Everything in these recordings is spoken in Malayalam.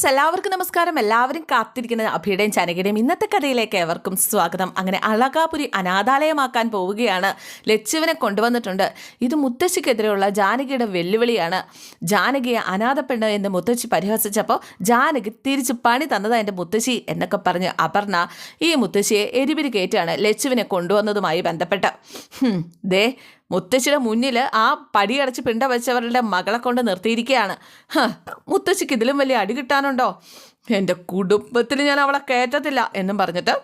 ഫ്രണ്ട്സ് എല്ലാവർക്കും നമസ്കാരം. എല്ലാവരും കാത്തിരിക്കുന്ന അഭിയുടെയും ചനകയുടെയും ഇന്നത്തെ കഥയിലേക്ക് ഏവർക്കും സ്വാഗതം. അങ്ങനെ അളകാപുരി അനാഥാലയമാക്കാൻ പോവുകയാണ്. ലച്ചുവിനെ കൊണ്ടുവന്നിട്ടുണ്ട്. ഇത് മുത്തശ്ശിക്കെതിരെയുള്ള ജാനകിയുടെ വെല്ലുവിളിയാണ്. ജാനകിയെ അനാഥപ്പെണ്ണ് എന്ന് മുത്തശ്ശി പരിഹസിച്ചപ്പോൾ ജാനകി തിരിച്ച് പണി തന്നത് എന്റെ മുത്തശ്ശി എന്നൊക്കെ പറഞ്ഞ് അപർണ ഈ മുത്തശ്ശിയെ എരിപിരി കയറ്റാണ് ലച്ചുവിനെ കൊണ്ടുവന്നതുമായി ബന്ധപ്പെട്ട്. ദേ മുത്തശ്ശിയുടെ മുന്നിൽ ആ പടി അടച്ച് പിണ്ട വെച്ചവരുടെ മകളെ കൊണ്ട് നിർത്തിയിരിക്കുകയാണ് മുത്തശ്ശിക്ക് ഇതിലും വലിയ അടി കിട്ടാനുണ്ടോ? എന്റെ കുടുംബത്തിൽ ഞാൻ അവളെ കയറ്റത്തില്ല എന്നും പറഞ്ഞിട്ട്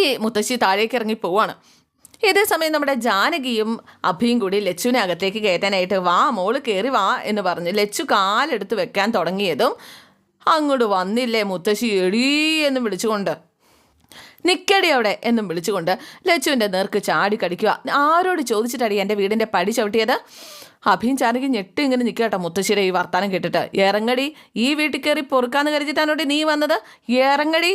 ഈ മുത്തശ്ശി താഴേക്ക് ഇറങ്ങി പോവാണ്. ഇതേ സമയം നമ്മുടെ ജാനകിയും അഭിയും കൂടി ലച്ചുവിനെ അകത്തേക്ക് കയറ്റാനായിട്ട് വാ മോൾ കയറി വാ എന്ന് പറഞ്ഞ് ലച്ചു കാലെടുത്ത് വെക്കാൻ തുടങ്ങിയതും അങ്ങോട്ട് വന്നില്ലേ മുത്തശ്ശി എടീ എന്ന് വിളിച്ചുകൊണ്ട്. നിക്കടി അവിടെ എന്നും വിളിച്ചുകൊണ്ട് ലച്ചുവിന്റെ നേർക്ക് ചാടി കടിക്കുക. ആരോട് ചോദിച്ചിട്ടടി എന്റെ വീടിന്റെ പടി ചവിട്ടിയത്? അഭിയും ചാനകി ഞെട്ടി ഇങ്ങനെ നിൽക്കട്ടോ മുത്തശ്ശിയുടെ ഈ വർത്താനം കേട്ടിട്ട്. ഇറങ്ങടി ഈ വീട്ടിൽ കയറി പൊറുക്കാന്ന് കരുതിയിട്ടാണോടി നീ വന്നത്? ഇറങ്ങടി.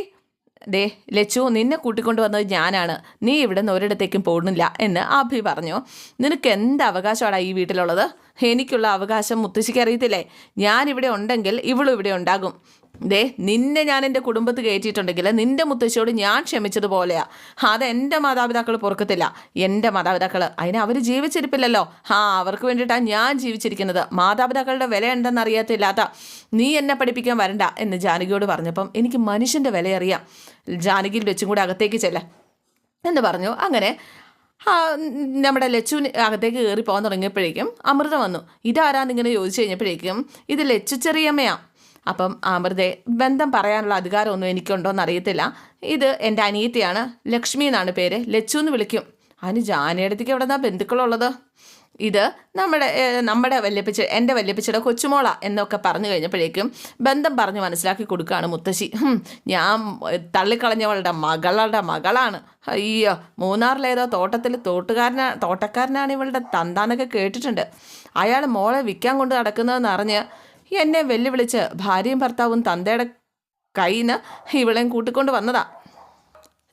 ദേ ലച്ചു നിന്നെ കൂട്ടിക്കൊണ്ട് വന്നത് ഞാനാണ്. നീ ഇവിടെ നിന്ന് ഒരിടത്തേക്കും പോകുന്നില്ല എന്ന് അഭി പറഞ്ഞു. നിനക്ക് എന്ത് അവകാശമാണ് ഈ വീട്ടിലുള്ളത്? എനിക്കുള്ള അവകാശം മുത്തശ്ശിക്ക് അറിയത്തില്ലേ? ഞാനിവിടെ ഉണ്ടെങ്കിൽ ഇവളും ഇവിടെ ഉണ്ടാകും. ദേ നിന്നെ ഞാൻ എന്റെ കുടുംബത്ത് കയറ്റിയിട്ടുണ്ടെങ്കിൽ നിന്റെ മുത്തശ്ശിയോട് ഞാൻ ക്ഷമിച്ചതുപോലെയാ. എന്റെ മാതാപിതാക്കൾ പൊറുക്കത്തില്ല. എന്റെ മാതാപിതാക്കൾ അതിന് അവർ ജീവിച്ചിരിപ്പില്ലല്ലോ. ആ അവർക്ക് വേണ്ടിയിട്ടാണ് ഞാൻ ജീവിച്ചിരിക്കുന്നത്. മാതാപിതാക്കളുടെ വില ഉണ്ടെന്ന് അറിയാത്തില്ലാത്ത നീ എന്നെ പഠിപ്പിക്കാൻ വരണ്ട എന്ന് ജാനകിയോട് പറഞ്ഞപ്പം എനിക്ക് മനുഷ്യന്റെ വില അറിയാം ജാനകിയിൽ വെച്ചും കൂടെ അകത്തേക്ക് ചെല്ല എന്ന് പറഞ്ഞു. അങ്ങനെ നമ്മുടെ ലച്ചു അകത്തേക്ക് കയറി പോകാൻ തുടങ്ങിയപ്പോഴേക്കും അമൃതം വന്നു. ഇതാരാന്നിങ്ങനെ ചോദിച്ചു കഴിഞ്ഞപ്പോഴേക്കും ഇത് ലച്ചു ചെറിയമ്മയാ. അപ്പം അമൃതേ ബന്ധം പറയാനുള്ള അധികാരമൊന്നും എനിക്കുണ്ടോ എന്നറിയത്തില്ല ഇത് എന്റെ അനിയത്തിയാണ്. ലക്ഷ്മി എന്നാണ് പേര്. ലച്ചു എന്ന് വിളിക്കും. അതിന് ജാനയടുത്തേക്ക് എവിടെ നിന്നാണ് ബന്ധുക്കളുള്ളത്? ഇത് നമ്മുടെ നമ്മുടെ വല്യപ്പിച്ച എന്റെ വല്യപ്പിച്ചയുടെ കൊച്ചുമോള എന്നൊക്കെ പറഞ്ഞു കഴിഞ്ഞപ്പോഴേക്കും ബന്ധം പറഞ്ഞ് മനസ്സിലാക്കി കൊടുക്കുകയാണ് മുത്തശ്ശി. ഞാൻ തള്ളിക്കളഞ്ഞവളുടെ മകളുടെ മകളാണ്. അയ്യോ മൂന്നാറിലേതോ തോട്ടത്തിൽ തോട്ടുകാരനാ തോട്ടക്കാരനാണ് ഇവളുടെ തന്താന്നൊക്കെ കേട്ടിട്ടുണ്ട്. അയാൾ മോളെ വിൽക്കാൻ കൊണ്ട് നടക്കുന്നതെന്ന് അറിഞ്ഞ് എന്നെ വെല്ലുവിളിച്ച് ഭാര്യയും ഭർത്താവും തന്തയുടെ കയ്യിൽ നിന്ന് ഇവളെയും കൂട്ടിക്കൊണ്ട് വന്നതാ.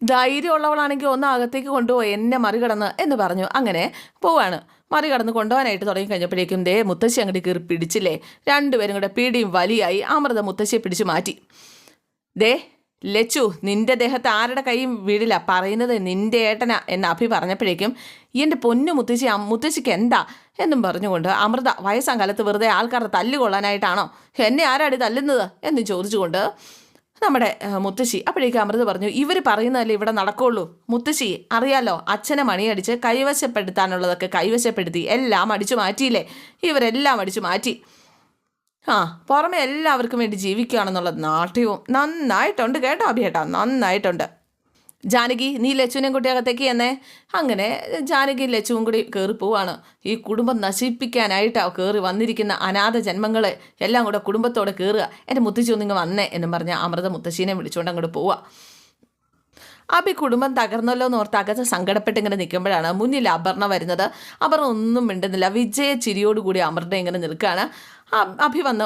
ധൈര്യമുള്ളവളാണെങ്കിൽ ഒന്ന് അകത്തേക്ക് കൊണ്ടുപോയി എന്നെ മറികടന്ന് എന്ന് പറഞ്ഞു. അങ്ങനെ പോവാണ്. മറികടന്ന് കൊണ്ടുപോകാനായിട്ട് തുടങ്ങി കഴിഞ്ഞപ്പോഴേക്കും ദേ മുത്തശ്ശി അങ്ങോട്ട് കീറി പിടിച്ചില്ലേ? രണ്ടുപേരും കൂടെ പിടിയും വലിയായി അമൃത മുത്തശ്ശിയെ പിടിച്ചു മാറ്റി. ദേ ലച്ചു നിന്റെ ദേഹത്ത് ആരുടെ കൈയും വീടില്ല. പറയുന്നത് നിന്റെ ഏട്ടനാ എന്ന് അഭി പറഞ്ഞപ്പോഴേക്കും എന്റെ പൊന്നു മുത്തശ്ശി മുത്തശ്ശിക്ക് എന്താ? എന്നും പറഞ്ഞുകൊണ്ട് അമൃത വയസ്സാം കാലത്ത് വെറുതെ ആൾക്കാരെ തല്ലുകൊള്ളാനായിട്ടാണോ എന്നെ ആരാടി തല്ലുന്നത്? എന്ന് ചോദിച്ചുകൊണ്ട് നമ്മുടെ മുത്തശ്ശി അപ്പോഴേക്കും അമൃത പറഞ്ഞു ഇവർ പറയുന്നതല്ലേ ഇവിടെ നടക്കുള്ളൂ. മുത്തശ്ശി അറിയാലോ അച്ഛനെ മണിയടിച്ച് കൈവശപ്പെടുത്താനുള്ളതൊക്കെ കൈവശപ്പെടുത്തി എല്ലാം അടിച്ചു മാറ്റിയില്ലേ? ഇവരെല്ലാം അടിച്ചു മാറ്റി. ആ പുറമെ എല്ലാവർക്കും വേണ്ടി ജീവിക്കുകയാണെന്നുള്ള നാട്യവും നന്നായിട്ടുണ്ട് കേട്ടോ അഭിയേട്ടാ നന്നായിട്ടുണ്ട്. ജാനകി നീ ലച്ചുവിനെ കുട്ടി അകത്തേക്ക് എന്നേ അങ്ങനെ ജാനകി ലച്ചുവും കൂടി കയറി പോവാണ്. ഈ കുടുംബം നശിപ്പിക്കാനായിട്ട് കയറി വന്നിരിക്കുന്ന അനാഥ ജന്മങ്ങളെ എല്ലാം കൂടെ കുടുംബത്തോടെ കയറുക എന്റെ മുത്തശ്ശി ഒന്നിങ്ങ് വന്നേ എന്നും പറഞ്ഞ അമൃത മുത്തശ്ശീനെ വിളിച്ചുകൊണ്ട് അങ്ങോട്ട് പോവുക അബി കുടുംബം തകർന്നല്ലോ എന്ന് ഓർത്ത് അകത്ത് സങ്കടപ്പെട്ട് ഇങ്ങനെ നിൽക്കുമ്പോഴാണ് മുന്നിൽ അപർണ വരുന്നത്. അപർണ ഒന്നും മിണ്ടുന്നില്ല. വിജയ ചിരിയോടുകൂടി അമൃത ഇങ്ങനെ നിൽക്കുകയാണ് അഭി വന്ന്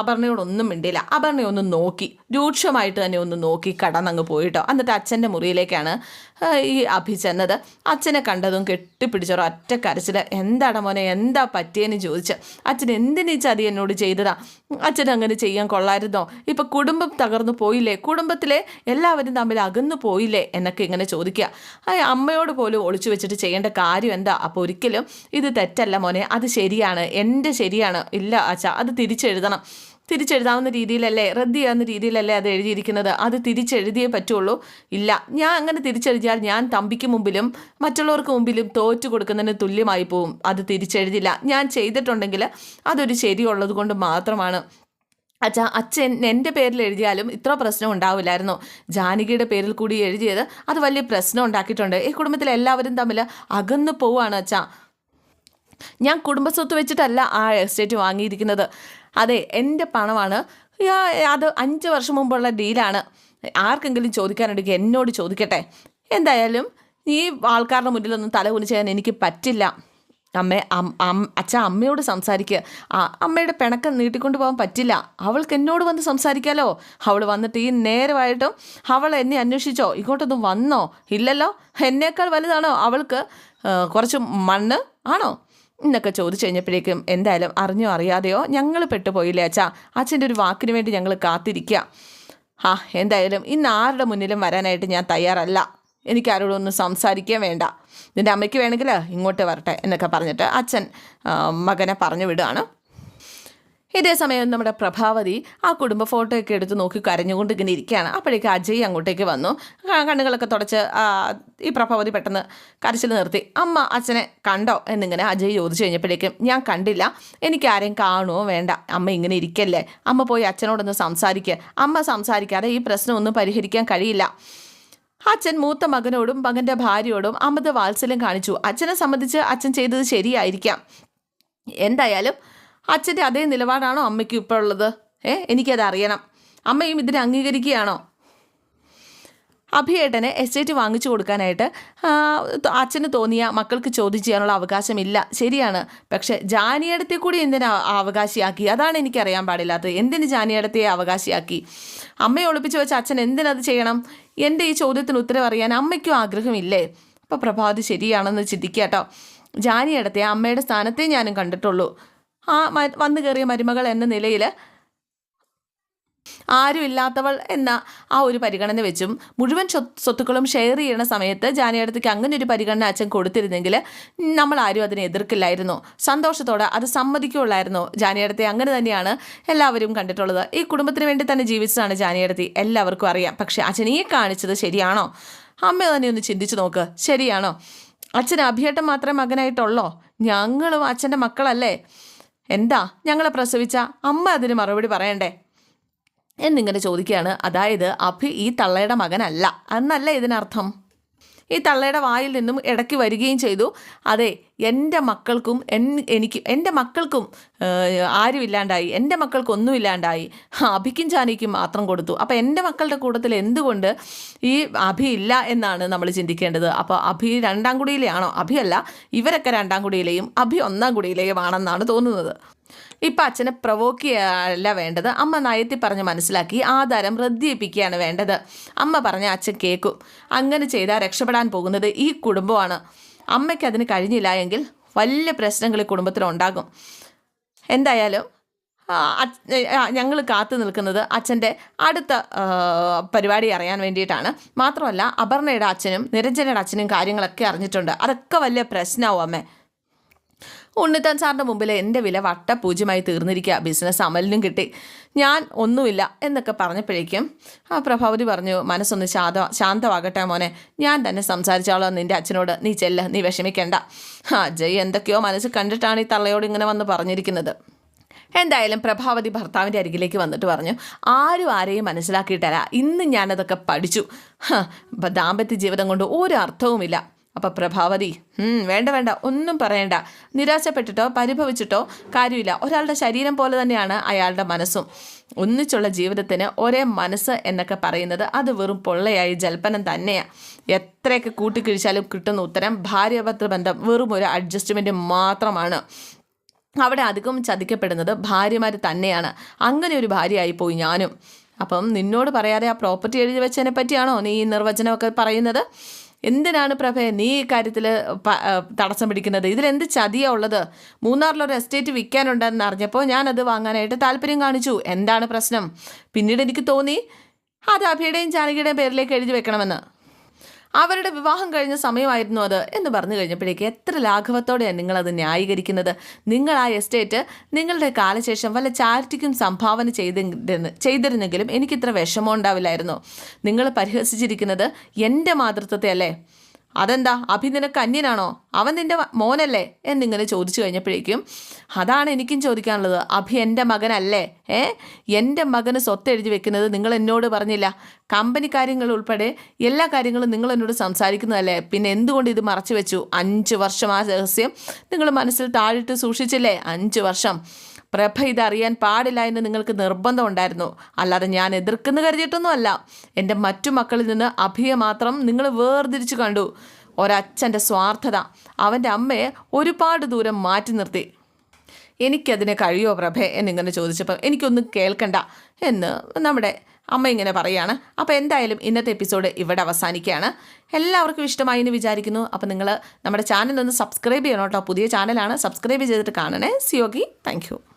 അപർണയോടൊന്നും മിണ്ടിയില്ല. അപർണയെ ഒന്ന് നോക്കി. രൂക്ഷമായിട്ട് തന്നെ ഒന്ന് നോക്കി കടന്നങ്ങ് പോയിട്ടോ. എന്നിട്ട് അച്ഛന്റെ മുറിയിലേക്കാണ് ഈ അഭി ചെന്നത്. അച്ഛനെ കണ്ടതും കെട്ടിപ്പിടിച്ചോ ഒറ്റ കരച്ചിൽ എന്താണ് മോനെ എന്താ പറ്റിയെന്ന് ചോദിച്ച്. അച്ഛൻ എന്തിനീ ചതി എന്നോട് ചെയ്തതാ? അച്ഛൻ അങ്ങനെ ചെയ്യാൻ കൊള്ളായിരുന്നോ? ഇപ്പം കുടുംബം തകർന്നു പോയില്ലേ? കുടുംബത്തിലെ എല്ലാവരും തമ്മിൽ അകന്നു പോയില്ലേ? എന്നൊക്കെ ഇങ്ങനെ ചോദിക്കുക. അമ്മയോട് പോലും ഒളിച്ചു വെച്ചിട്ട് ചെയ്യേണ്ട കാര്യം എന്താ? അപ്പോൾ ഒരിക്കലും ഇത് തെറ്റല്ല മോനെ. അത് ശരിയാണ്. എന്റെ ശരിയാണ്. ഇല്ല അച്ഛാ അത് തിരിച്ചെഴുതണം. തിരിച്ചെഴുതാവുന്ന രീതിയിലല്ലേ റദ്ദ് ചെയ്യാവുന്ന രീതിയിലല്ലേ അത് എഴുതിയിരിക്കുന്നത്? അത് തിരിച്ചെഴുതിയേ പറ്റുള്ളൂ. ഇല്ല. ഞാൻ അങ്ങനെ തിരിച്ചെഴുതിയാൽ ഞാൻ തമ്പിക്ക് മുമ്പിലും മറ്റുള്ളവർക്ക് മുമ്പിലും തോറ്റു കൊടുക്കുന്നതിന് തുല്യമായി പോവും. അത് തിരിച്ചെഴുതില്ല. ഞാൻ ചെയ്തിട്ടുണ്ടെങ്കിൽ അതൊരു ശരിയുള്ളത് കൊണ്ട് മാത്രമാണ്. അച്ഛ അച്ഛൻ എന്റെ പേരിൽ എഴുതിയാലും ഇത്ര പ്രശ്നം ഉണ്ടാവില്ലായിരുന്നു. ജാനകിയുടെ പേരിൽ കൂടി എഴുതിയത് അത് വലിയ പ്രശ്നം ഉണ്ടാക്കിയിട്ടുണ്ട്. ഈ കുടുംബത്തിലെ എല്ലാവരും തമ്മിൽ അകന്നു പോവുകയാണ് അച്ഛാ. ഞാൻ കുടുംബസ്വത്ത് വെച്ചിട്ടല്ല ആ എസ്റ്റേറ്റ് വാങ്ങിയിരിക്കുന്നത്. അതെ എന്റെ പണമാണ്. അത് അഞ്ച് വർഷം മുമ്പുള്ള ഡീലാണ്. ആർക്കെങ്കിലും ചോദിക്കാനുണ്ടെങ്കിൽ എന്നോട് ചോദിക്കട്ടെ. എന്തായാലും ഈ ആൾക്കാരുടെ മുന്നിലൊന്നും തല ചെയ്യാൻ എനിക്ക് പറ്റില്ല. അമ്മേ അച്ഛ അമ്മയോട് സംസാരിക്കുക അമ്മയുടെ പിണക്കം നീട്ടിക്കൊണ്ട് പോകാൻ പറ്റില്ല. അവൾക്ക് എന്നോട് വന്ന് സംസാരിക്കാലോ. അവൾ വന്നിട്ട് ഈ നേരമായിട്ടും അവൾ എന്നെ അന്വേഷിച്ചോ? ഇങ്ങോട്ടൊന്നും വന്നോ? ഇല്ലല്ലോ? എന്നേക്കാൾ വലുതാണോ അവൾക്ക്? കുറച്ച് മണ്ണ് ആണോ? എന്നൊക്കെ ചോദിച്ചു കഴിഞ്ഞപ്പോഴേക്കും എന്തായാലും അറിഞ്ഞോ അറിയാതെയോ ഞങ്ങൾ പെട്ടുപോയില്ലേ അച്ഛാ? അച്ഛന്റെ ഒരു വാക്കിന് വേണ്ടി ഞങ്ങൾ കാത്തിരിക്കുക ആ എന്തായാലും ഇന്ന് ആരുടെ മുന്നിലും വരാനായിട്ട് ഞാൻ തയ്യാറല്ല. എനിക്ക് ആരോടും ഒന്നും സംസാരിക്കാൻ വേണ്ട. നിന്റെ അമ്മയ്ക്ക് വേണമെങ്കിൽ ഇങ്ങോട്ട് വരട്ടെ എന്നൊക്കെ പറഞ്ഞിട്ട് അച്ഛൻ മകനെ പറഞ്ഞു വിടുകയാണ്. ഇതേ സമയം നമ്മുടെ പ്രഭാവതി ആ കുടുംബ ഫോട്ടോയൊക്കെ എടുത്ത് നോക്കി കരഞ്ഞുകൊണ്ട് ഇങ്ങനെ ഇരിക്കുകയാണ്. അപ്പോഴേക്ക് അജയ് അങ്ങോട്ടേക്ക് വന്നു. കണ്ണുകളൊക്കെ തുടച്ച് ഈ പ്രഭാവതി പെട്ടെന്ന് കരച്ചിൽ നിർത്തി. അമ്മ അച്ഛനെ കണ്ടോ? എന്നിങ്ങനെ അജയ് ചോദിച്ചു കഴിഞ്ഞപ്പോഴേക്കും ഞാൻ കണ്ടില്ല. എനിക്ക് ആരെയും കാണുമോ വേണ്ട. അമ്മ ഇങ്ങനെ ഇരിക്കല്ലേ. അമ്മ പോയി അച്ഛനോടൊന്ന് സംസാരിക്കുക അമ്മ സംസാരിക്കാതെ ഈ പ്രശ്നമൊന്നും പരിഹരിക്കാൻ കഴിയില്ല. അച്ഛൻ മൂത്ത മകനോടും മകന്റെ ഭാര്യയോടും അമിത വാത്സല്യം കാണിച്ചു. അച്ഛനെ സംബന്ധിച്ച് അച്ഛൻ ചെയ്തത് ശരിയായിരിക്കാം. എന്തായാലും അച്ഛന്റെ അതേ നിലപാടാണോ അമ്മയ്ക്ക് ഇപ്പോൾ ഉള്ളത്? ഏ എനിക്കത് അറിയണം. അമ്മയും ഇതിനെ അംഗീകരിക്കുകയാണോ? അഭിയേട്ടനെ എസ്റ്റേറ്റ് വാങ്ങിച്ചു കൊടുക്കാനായിട്ട് അച്ഛന് തോന്നിയ മക്കൾക്ക് ചോദ്യം ചെയ്യാനുള്ള അവകാശമില്ല. ശരിയാണ്. പക്ഷേ ജാനിയടത്തെ കൂടി എന്തിനാ അവകാശിയാക്കി? അതാണ് എനിക്കറിയാൻ പാടില്ലാത്തത്. എന്തിന് ജാനിയടത്തെ അവകാശിയാക്കി? അമ്മയെ ഒളിപ്പിച്ച് വെച്ച അച്ഛൻ എന്തിനത് ചെയ്യണം? എന്റെ ഈ ചോദ്യത്തിന് ഉത്തരം അറിയാൻ അമ്മയ്ക്കും ആഗ്രഹമില്ലേ? അപ്പോൾ പ്രഭാതി ശരിയാണെന്ന് ചിന്തിക്കുക കേട്ടോ. ജാനിയടത്തെ അമ്മയുടെ സ്ഥാനത്തെ ഞാനും കണ്ടിട്ടുള്ളൂ. ആ വന്നു കയറിയ മരുമകൾ എന്ന നിലയിൽ ആരുമില്ലാത്തവൾ എന്ന ആ ഒരു പരിഗണന വെച്ചും മുഴുവൻ സ്വ- സ്വത്തുക്കളും ഷെയർ ചെയ്യുന്ന സമയത്ത് ജാനിയടത്തേക്ക് അങ്ങനെ ഒരു പരിഗണന അച്ഛൻ കൊടുത്തിരുന്നെങ്കിൽ നമ്മൾ ആരും അതിനെ എതിർക്കില്ലായിരുന്നു. സന്തോഷത്തോടെ അത് സമ്മതിക്കുള്ളായിരുന്നു ജാനിയടത്തെ അങ്ങനെ തന്നെയാണ് എല്ലാവരും കണ്ടിട്ടുള്ളത്. ഈ കുടുംബത്തിന് വേണ്ടി തന്നെ ജീവിച്ചതാണ് ജാനിയടത്തി എല്ലാവർക്കും അറിയാം. പക്ഷെ അച്ഛൻ ഈ കാണിച്ചത് ശരിയാണോ? അമ്മ തന്നെ ഒന്ന് ചിന്തിച്ചു നോക്ക്. ശരിയാണോ? അച്ഛൻ അഭിയേട്ടം മാത്രമേ മകനായിട്ടുള്ളോ? ഞങ്ങളും അച്ഛന്റെ മക്കളല്ലേ? എന്താ? ഞങ്ങളെ പ്രസവിച്ച അമ്മ അതിന് മറുപടി പറയണ്ടേ? എന്നിങ്ങനെ ചോദിക്കുകയാണ്. അതായത് അഭി ഈ തള്ളയുടെ മകനല്ല. എന്നല്ല ഇതിനർത്ഥം? ഈ തള്ളയുടെ വായിൽ നിന്നും ഇടയ്ക്ക് വരികയും ചെയ്തു. അതെ എന്റെ മക്കൾക്കും എൻ എനിക്ക് എന്റെ മക്കൾക്കും ആരുമില്ലാണ്ടായി എന്റെ മക്കൾക്കൊന്നും ഇല്ലാണ്ടായി അഭിക്കും ചാനിക്കും മാത്രം കൊടുത്തു. അപ്പോൾ എന്റെ മക്കളുടെ കൂട്ടത്തിൽ എന്തുകൊണ്ട് ഈ അഭി ഇല്ല എന്നാണ് നമ്മൾ ചിന്തിക്കേണ്ടത്? അപ്പോൾ അഭി രണ്ടാം കുടിയിലെയാണോ? അഭിയല്ല ഇവരൊക്കെ രണ്ടാം കുടിയിലെയും അഭി ഒന്നാം കുടിയിലെയും ആണെന്നാണ് തോന്നുന്നത്. ഇപ്പം അച്ഛനെ പ്രവോക്ക് ചെയ്യാനല്ല വേണ്ടത്. അമ്മ നയത്തി പറഞ്ഞ് മനസ്സിലാക്കി ആധാരം റദ്ദിയിപ്പിക്കുകയാണ് വേണ്ടത്. അമ്മ പറഞ്ഞ അച്ഛൻ കേൾക്കും അങ്ങനെ ചെയ്താൽ രക്ഷപ്പെടാൻ പോകുന്നത് ഈ കുടുംബമാണ്. അമ്മയ്ക്ക് അതിന് കഴിഞ്ഞില്ല എങ്കിൽ വലിയ പ്രശ്നങ്ങൾ ഈ കുടുംബത്തിലുണ്ടാകും എന്തായാലും ഞങ്ങൾ കാത്തു നിൽക്കുന്നത് അച്ഛന്റെ അടുത്ത പരിപാടി അറിയാൻ വേണ്ടിയിട്ടാണ്. മാത്രമല്ല അപർണയുടെ അച്ഛനും നിരഞ്ജനയുടെ അച്ഛനും കാര്യങ്ങളൊക്കെ അറിഞ്ഞിട്ടുണ്ട്. അതൊക്കെ വലിയ പ്രശ്നമാവും അമ്മേ. ഉണ്ണിത്താൻ സാറിന്റെ മുമ്പിൽ എന്റെ വില വട്ടപൂജ്യമായി തീർന്നിരിക്കുക. ബിസിനസ് അമലിനും കിട്ടി. ഞാൻ ഒന്നുമില്ല എന്നൊക്കെ പറഞ്ഞപ്പോഴേക്കും ആ പ്രഭാവതി പറഞ്ഞു മനസ്സൊന്ന് ശാന്ത ശാന്തമാകട്ടെ മോനെ. ഞാൻ തന്നെ സംസാരിച്ചോളാം. നിന്റെ അച്ഛനോട് നീ ചെല്ല നീ വിഷമിക്കേണ്ട. ആ ജയ് എന്തൊക്കെയോ മനസ്സ് കണ്ടിട്ടാണ് ഈ തള്ളയോട് ഇങ്ങനെ വന്ന് പറഞ്ഞിരിക്കുന്നത്. എന്തായാലും പ്രഭാവതി ഭർത്താവിന്റെ അരികിലേക്ക് വന്നിട്ട് പറഞ്ഞു ആരും ആരെയും മനസ്സിലാക്കിയിട്ടല്ല. ഇന്ന് ഞാനതൊക്കെ പഠിച്ചു. ദാമ്പത്യ ജീവിതം കൊണ്ട് ഒരു അർത്ഥവുമില്ല. അപ്പം പ്രഭാവതി വേണ്ട വേണ്ട ഒന്നും പറയണ്ട. നിരാശപ്പെട്ടിട്ടോ പരിഭവിച്ചിട്ടോ കാര്യമില്ല. ഒരാളുടെ ശരീരം പോലെ തന്നെയാണ് അയാളുടെ മനസ്സും. ഒന്നിച്ചുള്ള ജീവിതത്തിന് ഒരേ മനസ്സ് എന്നൊക്കെ പറയുന്നത് അത് വെറും പൊള്ളയായി ജൽപ്പനം തന്നെയാണ് എത്രയൊക്കെ കൂട്ടിക്കിഴിച്ചാലും കിട്ടുന്ന ഉത്തരം ഭാര്യാഭർത്തൃ ബന്ധം വെറും ഒരു അഡ്ജസ്റ്റ്മെന്റ് മാത്രമാണ്. അവിടെ അധികം ചതിക്കപ്പെടുന്നത് ഭാര്യമാർ തന്നെയാണ്. അങ്ങനെ ഒരു ഭാര്യയായി പോയി ഞാനും. അപ്പം നിന്നോട് പറയാതെ ആ പ്രോപ്പർട്ടി എഴുതി വെച്ചതിനെ പറ്റിയാണോ നീ ഈ നിർവചനമൊക്കെ പറയുന്നത്? എന്തിനാണ് പ്രഭേ നീ ഈ കാര്യത്തിൽ തടസ്സം പിടിക്കുന്നത്? ഇതിലെന്ത് ചതിയാ ഉള്ളത്? മൂന്നാറിലൊരു എസ്റ്റേറ്റ് വിൽക്കാനുണ്ടെന്ന് അറിഞ്ഞപ്പോൾ ഞാനത് വാങ്ങാനായിട്ട് താല്പര്യം കാണിച്ചു. എന്താണ് പ്രശ്നം? പിന്നീട് എനിക്ക് തോന്നി അത് അഭിയുടെയും ജാനകിയുടെയും പേരിലേക്ക് എഴുതി വെക്കണമെന്ന്. അവരുടെ വിവാഹം കഴിഞ്ഞ സമയമായിരുന്നു അത് എന്ന് പറഞ്ഞു കഴിഞ്ഞപ്പോഴേക്ക് എത്ര ലാഘവത്തോടെയാണ് നിങ്ങളത് ന്യായീകരിക്കുന്നത്. നിങ്ങൾ ആ എസ്റ്റേറ്റ് നിങ്ങളുടെ കാലശേഷം വല്ല ചാരിറ്റിക്കും സംഭാവന ചെയ്തിരുന്ന ചെയ്തിരുന്നെങ്കിലും എനിക്കിത്ര വിഷമം ഉണ്ടാവില്ലായിരുന്നു. നിങ്ങൾ പരിഹസിച്ചിരിക്കുന്നത് എന്റെ മാതൃത്വത്തെ അല്ലേ? അതെന്താ? അഭി നിനക്ക് അന്യനാണോ? അവൻ നിന്റെ മോനല്ലേ? എന്നിങ്ങനെ ചോദിച്ചു കഴിഞ്ഞപ്പോഴേക്കും അതാണ് എനിക്കും ചോദിക്കാനുള്ളത്. അഭി എന്റെ മകനല്ലേ? ഏ? എന്റെ മകന് സ്വത്ത് എഴുതി വെക്കുന്നത് നിങ്ങൾ എന്നോട് പറഞ്ഞില്ല. കമ്പനി കാര്യങ്ങൾ ഉൾപ്പെടെ എല്ലാ കാര്യങ്ങളും നിങ്ങൾ എന്നോട് സംസാരിക്കുന്നതല്ലേ? പിന്നെ എന്തുകൊണ്ട് ഇത് മറച്ചു വെച്ചു? അഞ്ച് വർഷം ആ രഹസ്യം നിങ്ങൾ മനസ്സിൽ താഴിട്ട് സൂക്ഷിച്ചില്ലേ? അഞ്ച് വർഷം. പ്രഭ ഇതറിയാൻ പാടില്ല എന്ന് നിങ്ങൾക്ക് നിർബന്ധമുണ്ടായിരുന്നു. അല്ലാതെ ഞാൻ എതിർക്കുന്നു കരുതിയിട്ടൊന്നുമല്ല. എന്റെ മറ്റു മക്കളിൽ നിന്ന് അഭിയെ മാത്രം നിങ്ങൾ വേർതിരിച്ചു കണ്ടു. ഒരച്ഛന്റെ സ്വാർത്ഥത അവന്റെ അമ്മയെ ഒരുപാട് ദൂരം മാറ്റി നിർത്തി. എനിക്കതിന് കഴിയോ പ്രഭേ? എന്നിങ്ങനെ ചോദിച്ചപ്പം എനിക്കൊന്നും കേൾക്കണ്ട എന്ന് നമ്മുടെ അമ്മ ഇങ്ങനെ പറയാണ്. അപ്പോൾ എന്തായാലും ഇന്നത്തെ എപ്പിസോഡ് ഇവിടെ അവസാനിക്കുകയാണ്. എല്ലാവർക്കും ഇഷ്ടമായി എന്ന് വിചാരിക്കുന്നു. അപ്പോൾ നിങ്ങൾ നമ്മുടെ ചാനൽ ഒന്ന് സബ്സ്ക്രൈബ് ചെയ്യണം കേട്ടോ. പുതിയ ചാനലാണ് സബ്സ്ക്രൈബ് ചെയ്തിട്ട് കാണണേ. സിയോഗി താങ്ക്